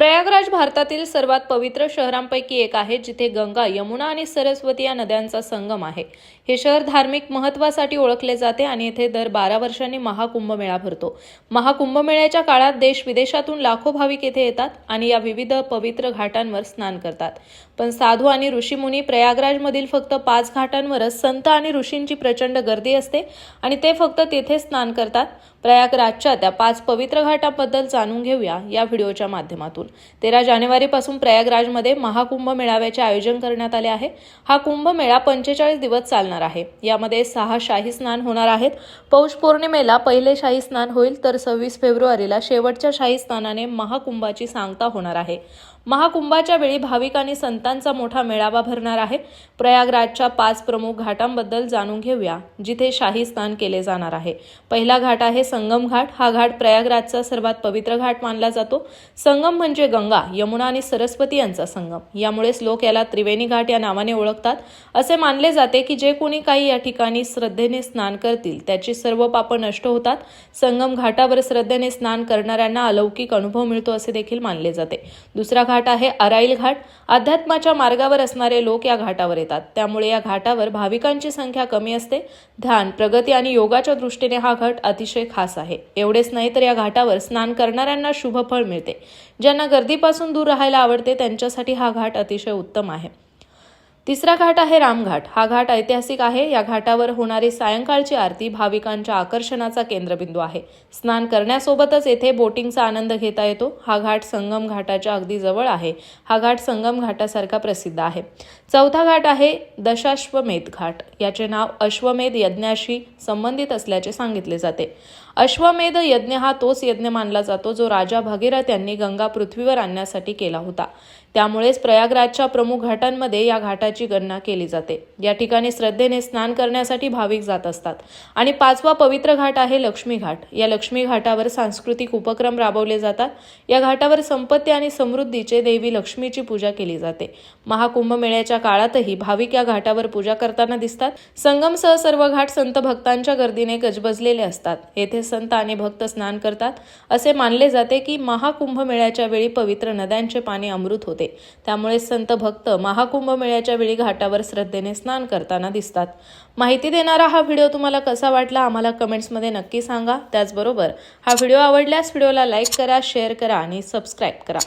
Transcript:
प्रयागराज भारतातील सर्वात पवित्र शहरांपैकी एक आहे जिथे गंगा यमुना आणि सरस्वती या नद्यांचा संगम आहे. हे शहर धार्मिक महत्त्वासाठी ओळखले जाते आणि येथे दर बारा वर्षांनी महाकुंभमेळा भरतो. महाकुंभमेळ्याच्या काळात देश विदेशातून लाखो भाविक येथे येतात आणि या विविध पवित्र घाटांवर स्नान करतात. पण साधू आणि ऋषीमुनी प्रयागराजमधील फक्त पाच घाटांवरच संत आणि ऋषींची प्रचंड गर्दी असते आणि ते फक्त तेथे स्नान करतात. प्रयागराजच्या त्या पाच पवित्र घाटाबद्दल जाणून घेऊया या व्हिडिओच्या माध्यमातून. तेरा जानेवारीपासून प्रयागराजमध्ये महाकुंभ मेळाव्याचे आयोजन करण्यात आले आहे. हा कुंभमेळा पंचेचाळीस दिवस चालणार आहे. यामध्ये सहा शाही स्नान होणार आहेत. पौष पौर्णिमेला पहिले शाही स्नान होईल तर सव्वीस फेब्रुवारीला शेवटच्या शाही स्नानाने महाकुंभाची सांगता होणार आहे. महाकुंभाच्या वेळी भाविक आणि संतांचा मोठा मेळावा भरणार आहे. प्रयागराजच्या पाच प्रमुख घाटांबद्दल जाणून घेऊया जिथे शाही स्नान केले जाणार आहे. पहिला घाट आहे संगम घाट. हा घाट प्रयागराजचा सर्वात पवित्र घाट मानला जातो. संगम म्हणजे गंगा यमुना आणि सरस्वती यांचा संगम. यामुळेच लोक याला त्रिवेणी घाट या नावाने ओळखतात. असे मानले जाते की जे कोणी काही या ठिकाणी श्रद्धेने स्नान करतील त्याची सर्व पापं नष्ट होतात. संगम घाटावर श्रद्धेने स्नान करणाऱ्यांना अलौकिक अनुभव मिळतो असे देखील मानले जाते. दुसरा घाट आहे अराईल घाट. अध्यात्माच्या मार्गावर असणारे लोक या घाटावर येतात. त्यामुळे या घाटावर भाविकांची संख्या कमी असते. ध्यान प्रगती आणि योगाच्या दृष्टीने हा घाट अतिशय खास आहे. एवढेच नाही तर या घाटावर स्नान करणाऱ्यांना शुभफळ मिळते. ज्यांना गर्दीपासून दूर राहायला आवडते त्यांच्यासाठी हा घाट अतिशय उत्तम आहे. तिसरा घाट आहे रामघाट. हा घाट ऐतिहासिक आहे. या घाटावर होणारी सायंकाळची आरती भाविकांच्या आकर्षणाचा केंद्रबिंदू आहे. स्नान करण्यासोबतच येथे बोटिंगचा आनंद घेता येतो. हा घाट संगम घाटाच्या अगदी जवळ आहे. हा घाट संगम घाटासारखा प्रसिद्ध आहे. चौथा घाट आहे दशाश्वमेध घाट. याचे नाव अश्वमेध यज्ञाशी संबंधित असल्याचे सांगितले जाते. अश्वमेध यज्ञ हा तोच यज्ञ मानला जातो जो राजा भगीरथ यांनी गंगा पृथ्वीवर आणण्यासाठी केला होता. त्यामुळेच प्रयागराजच्या प्रमुख घाटांमध्ये या घाटाची गणना केली जाते. या ठिकाणी श्रद्धेने स्नान करण्यासाठी भाविक जात असतात. आणि पाचवा पवित्र घाट आहे लक्ष्मी घाट. या लक्ष्मी घाटावर सांस्कृतिक उपक्रम राबवले जातात. या घाटावर संपत्ती आणि समृद्धीचे देवी लक्ष्मीची पूजा केली जाते. महाकुंभ मेळ्याच्या काळातही भाविक या घाटावर पूजा करताना दिसतात. संगमसह सर्व घाट संत भक्तांच्या गर्दीने गजबजलेले असतात. येथे संत आणि भक्त स्नान करतात. असे मानले जाते की महाकुंभ मेळ्याच्या वेळी पवित्र नद्यांचे पाणी अमृत होते. त्यामुळे संत भक्त महाकुंभ मेळ्याच्या वेळी घाटावर श्रद्धेने स्नान करताना दिसतात. माहिती देणारा हा व्हिडिओ तुम्हाला कसा वाटला आम्हाला कमेंट्समध्ये नक्की सांगा. त्याचबरोबर हा व्हिडिओ आवडल्यास व्हिडिओला लाईक करा शेअर करा आणि सबस्क्राईब करा.